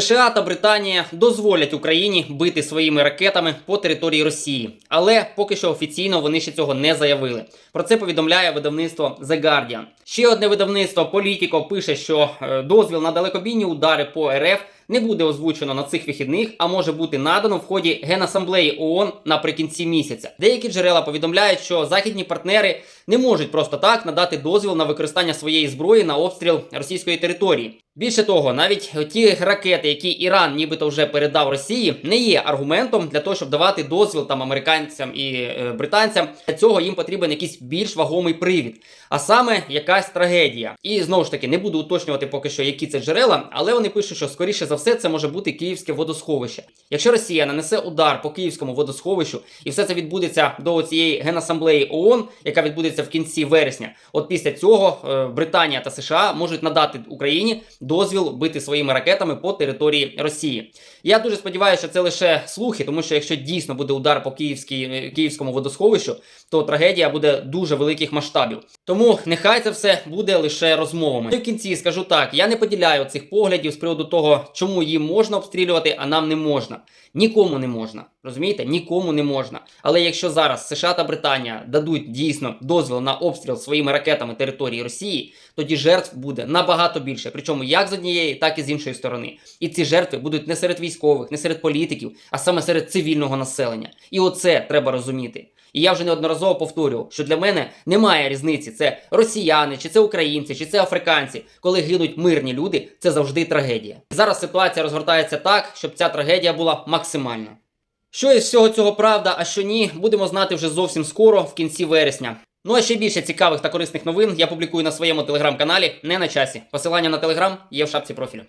США та Британія дозволять Україні бити своїми ракетами по території Росії, але поки що офіційно вони ще цього не заявили. Про це повідомляє видавництво The Guardian. Ще одне видавництво Політіко пише, що е, дозвіл на далекобійні удари по РФ не буде озвучено на цих вихідних, а може бути надано в ході Генасамблеї ООН наприкінці місяця. Деякі джерела повідомляють, що західні партнери не можуть просто так надати дозвіл на використання своєї зброї на обстріл російської території. Більше того, навіть ті ракети, які Іран нібито вже передав Росії, не є аргументом для того, щоб давати дозвіл там американцям і е, британцям. Для цього їм потрібен якийсь більш вагомий привід, а саме якась трагедія. І знову ж таки не буду уточнювати поки що, які це джерела, але вони пишуть, що скоріше за все це може бути київське водосховище. Якщо Росія нанесе удар по київському водосховищу, і все це відбудеться до цієї генасамблеї ООН, яка відбудеться в кінці вересня. От після цього е, Британія та США можуть надати Україні дозвіл бити своїми ракетами по території Росії. Я дуже сподіваюся, що це лише слухи, тому що якщо дійсно буде удар по київській, е, київському водосховищу, то трагедія буде дуже великих масштабів. Тому нехай це все буде лише розмовами. І в кінці скажу так: я не поділяю цих поглядів з приводу того, чому їм можна обстрілювати, а нам не можна. Нікому не можна. Розумієте? Нікому не можна. Але якщо зараз США та Британія дадуть дійсно дозвіл на обстріл своїми ракетами території Росії, тоді жертв буде набагато більше. Причому як з однієї, так і з іншої сторони. І ці жертви будуть не серед військових, не серед політиків, а саме серед цивільного населення. І оце треба розуміти. І я вже неодноразово повторював, що для мене немає різниці, це росіяни, чи це українці, чи це африканці. Коли гинуть мирні люди, це завжди трагедія. Зараз ситуація розгортається так, щоб ця трагедія була максимальна. Що із всього цього правда, а що ні, будемо знати вже зовсім скоро, в кінці вересня. Ну а ще більше цікавих та корисних новин я публікую на своєму телеграм-каналі не на часі. Посилання на телеграм є в шапці профілю.